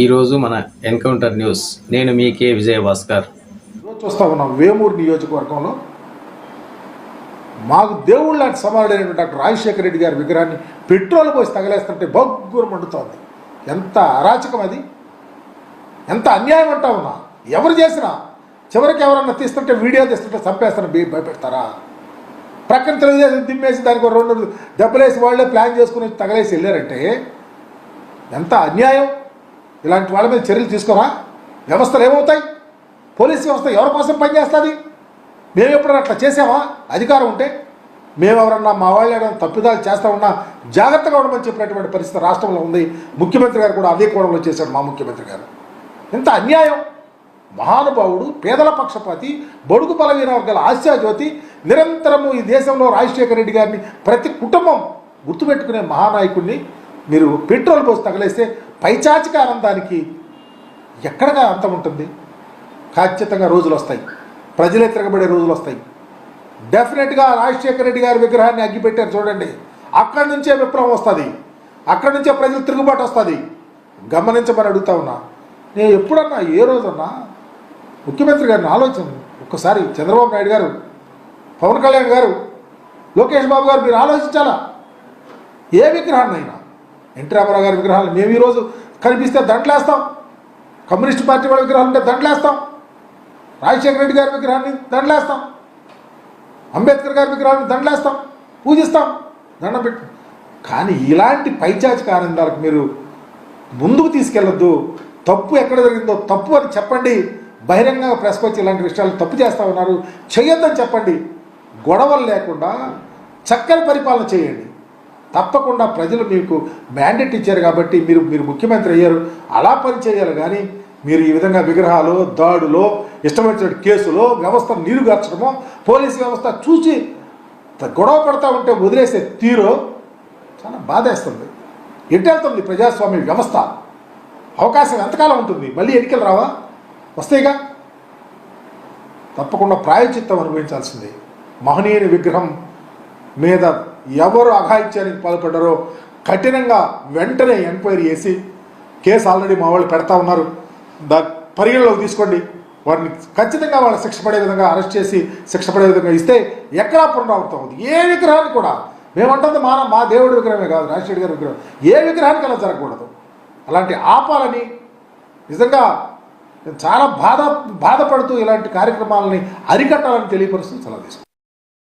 ఈరోజు మన encounter news. నేను మీ కే విజయ భాస్కర్ చూస్తా ఉన్నాం వేమూరు నియోజకవర్గంలో మాకు దేవుడు లాంటి సమానుడైన డాక్టర్ రాజశేఖర రెడ్డి గారి విగ్రహాన్ని పెట్రోల్ పోసి తగలేస్తుంటే బగ్గురు మండుతోంది. ఎంత అరాచకం అది? ఎంత అన్యాయం అంటా ఉన్నా? ఎవరు చేసినా? చివరికి ఎవరన్నా తీస్తుంటే వీడియో తీస్తుంటే చంపేస్తాను బీ భయపెడతారా? ప్రక్కన తెలుగుదేశం తిమ్మేసి దానికి ఒక రెండు దెబ్బలేసి వాళ్ళే ప్లాన్ చేసుకుని తగలేసి వెళ్ళారంటే ఎంత అన్యాయం? ఇలాంటి వాళ్ళ మీద చర్యలు తీసుకోరా వ్యవస్థలు ఏమవుతాయి? పోలీస్ వ్యవస్థ ఎవరి కోసం పనిచేస్తుంది? మేము ఎప్పుడైనా అట్లా చేసామా అధికారం ఉంటే మేము ఎవరన్నా మా వాళ్ళు ఏమైనా తప్పిదాలు చేస్తా ఉన్నా జాగ్రత్తగా ఉండమని చెప్పినటువంటి పరిస్థితి రాష్ట్రంలో ఉంది. ముఖ్యమంత్రి గారు కూడా అదే కోణంలో చేశాడు మా ముఖ్యమంత్రి గారు. ఇంత అన్యాయం! మహానుభావుడు పేదల పక్షపాతి బడుగు బలహీన వర్గాల ఆశాజ్యోతి నిరంతరము ఈ దేశంలో రాజశేఖర రెడ్డి గారిని ప్రతి కుటుంబం గుర్తుపెట్టుకునే మహానాయకుడిని మీరు పెట్రోల్ పోసి తగలేస్తే పైచాచిక ఆనందానికి ఎక్కడగా అంతం ఉంటుంది? ఖచ్చితంగా రోజులు వస్తాయి. ప్రజలే తిరగబడే రోజులు వస్తాయి. డెఫినెట్గా రాజశేఖర రెడ్డి గారి విగ్రహాన్ని అగ్గిపెట్టారు చూడండి. అక్కడి నుంచే విప్లవం వస్తుంది. అక్కడి నుంచే ప్రజలు తిరుగుబాటు వస్తుంది. గమనించమని అడుగుతా ఉన్నా. నేను ఎప్పుడన్నా ఏ రోజన్నా ముఖ్యమంత్రి గారిని ఆలోచన ఒక్కసారి చంద్రబాబు నాయుడు గారు పవన్ కళ్యాణ్ గారు లోకేష్ బాబు గారు మీరు ఆలోచించాలా? ఏ విగ్రహాన్ని అయినా ఎన్టీ రామారావు గారి విగ్రహాలు మేము ఈరోజు కనిపిస్తే దండలేస్తాం. కమ్యూనిస్ట్ పార్టీ వాళ్ళ విగ్రహాలు ఉంటే దండలేస్తాం. రాజశేఖర రెడ్డి గారి విగ్రహాన్ని దండలేస్తాం. అంబేద్కర్ గారి విగ్రహాన్ని దండలేస్తాం. పూజిస్తాం. దండం పెట్టి కానీ ఇలాంటి పైచాచిక ఆనందాలకు మీరు ముందుకు తీసుకెళ్ళొద్దు. తప్పు ఎక్కడ జరిగిందో తప్పు అని చెప్పండి. బహిరంగంగా ప్రెస్కి వచ్చి ఇలాంటి విషయాలు తప్పు చేస్తూ ఉన్నారు. చేయొద్దని చెప్పండి. గొడవలు లేకుండా చక్కని పరిపాలన చేయండి. తప్పకుండా ప్రజలు మీకు మ్యాండేట్ ఇచ్చారు కాబట్టి మీరు మీరు ముఖ్యమంత్రి అయ్యారు. అలా పని చేయాలి కానీ మీరు ఈ విధంగా విగ్రహాలు దాడులో ఇష్టమైన కేసులో వ్యవస్థ నీరుగార్చడమో పోలీసు వ్యవస్థ చూసి గొడవ పడతా ఉంటే వదిలేసే తీరు చాలా బాధేస్తుంది. ఎట్టెళ్తుంది ప్రజాస్వామ్య వ్యవస్థ? అవకాశం ఎంతకాలం ఉంటుంది? మళ్ళీ ఎన్నికలు రావా? వస్తాయిగా? తప్పకుండా ప్రాయచిత్తం అనుభవించాల్సిందే. మహనీయుని విగ్రహం మీద ఎవరు అఘాయిత్యానికి పాల్పడ్డారో కఠినంగా వెంటనే ఎంక్వైరీ చేసి కేసు ఆల్రెడీ మా వాళ్ళు పెడతా ఉన్నారు. దా పరిగణలోకి తీసుకోండి. వారిని ఖచ్చితంగా వాళ్ళ శిక్ష పడే విధంగా అరెస్ట్ చేసి శిక్ష పడే విధంగా ఇస్తే ఎక్కడా పునరావృతం అవుతుంది ఏ విగ్రహాన్ని కూడా మేమంటుంది మా మా దేవుడి విగ్రహమే కాదు రాజశేఖర్ గారి విగ్రహం. ఏ విగ్రహానికి అలా జరగకూడదు. అలాంటి ఆపాలని నిజంగా చాలా బాధ బాధపడుతూ ఇలాంటి కార్యక్రమాలని అరికట్టాలని తెలియపరుస్తుంది సలహా తీసుకుంటాను